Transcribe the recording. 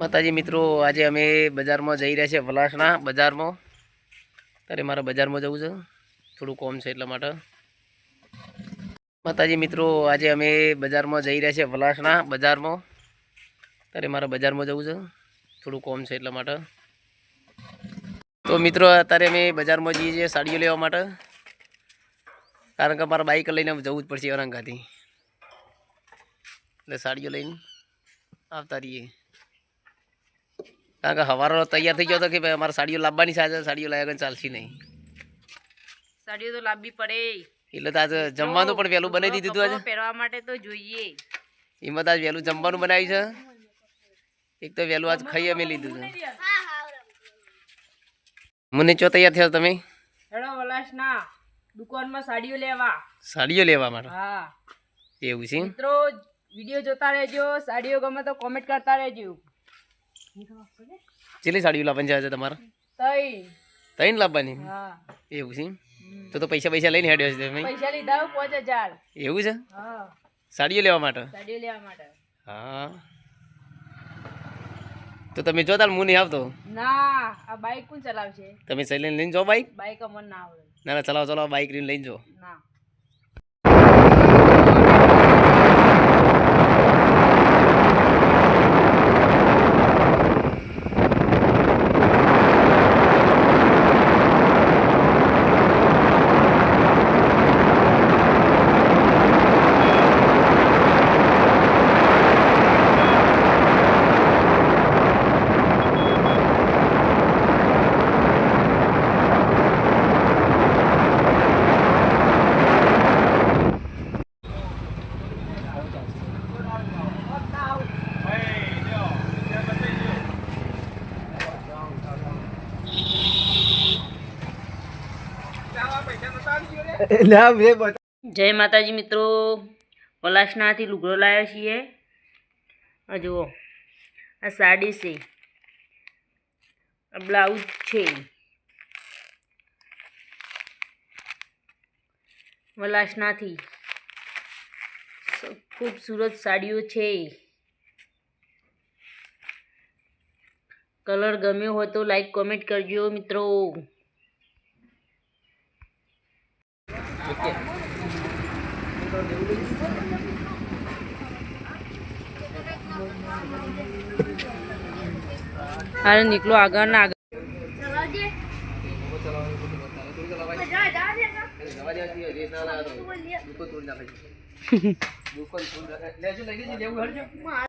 માતાજી મિત્રો, આજે અમે બજારમાં જઈ રહ્યા છીએ વલાસણા બજારમાં. ત્યારે મારે બજારમાં જવું છે. થોડું કોમ છે એટલા માટે. માતાજી મિત્રો, આજે અમે બજારમાં જઈ રહ્યા છીએ વલાસણા બજારમાં. ત્યારે મારે બજારમાં જવું છે. થોડું કોમ છે એટલા માટે. તો મિત્રો, અત્યારે અમે બજારમાં જઈએ છીએ સાડીઓ લેવા માટે. કારણ કે મારે બાઇક લઈને જવું જ પડશે ઔરંગાથી એટલે સાડીઓ લઈને આવતા રહીએ. કારણ કે હવારો તૈયાર થઈ ગયો હતો કે ભાઈ અમારે સાડીઓ લાવવાની સાથે સાડીઓ લાવ્યા વગર ચાલશે નહીં. સાડીઓ તો લાવવી પડે. એટલે તો આજે જમવાનું પણ વહેલું બનાવી દીધું આજે? પહેરવા માટે તો જોઈએ. એમાં તો આજ વહેલું જમવાનું બનાવ્યું છે. એક તો વહેલું આજ ખાઈ અમે લીધું છે. મને ચો તૈયાર થયો તમે? હેડો વલાસના દુકાનમાં સાડીઓ લેવા. સાડીઓ લેવા માટે હા. એવું છે મિત્રો વીડિયો જોતા રહેજો સાડીઓ ગમે તો કોમેન્ટ કરતા રહેજો. કેટલી સાડીઓ લાવવાની છે તમારે? ત્રણ. લાવવાની? એવું છે તો તો પૈસા પૈસા લઈને હેડ્યો છે તમે? પૈસા લીધા પાંચ હજાર. એવું છે? સાડીઓ લેવા માટે? સાડીઓ લેવા માટે. હા. તો તમે જો તાર હું નહીં આવતો. ના આ બાઈક કોણ ચલાવશે? તમે સૈલીને લઈને જો બાઈક? બાઈક અમને ના આવડે. ના ના ચલાવો ચલાવો બાઈક લઈને જો. ના. જય માતાજી મિત્રો. પલાશનાથી લુગડો લાવ્યા છીએ. આ જુઓ, આ સાડી છે. આ બ્લાઉઝ છે. વલાશનાથી સ- ખૂબસૂરત સાડીઓ છે. કલર ગમ્યો હોય તો લાઈક, કોમેન્ટ કરજો મિત્રો. અરે નીકળો આગળ ના આગળ.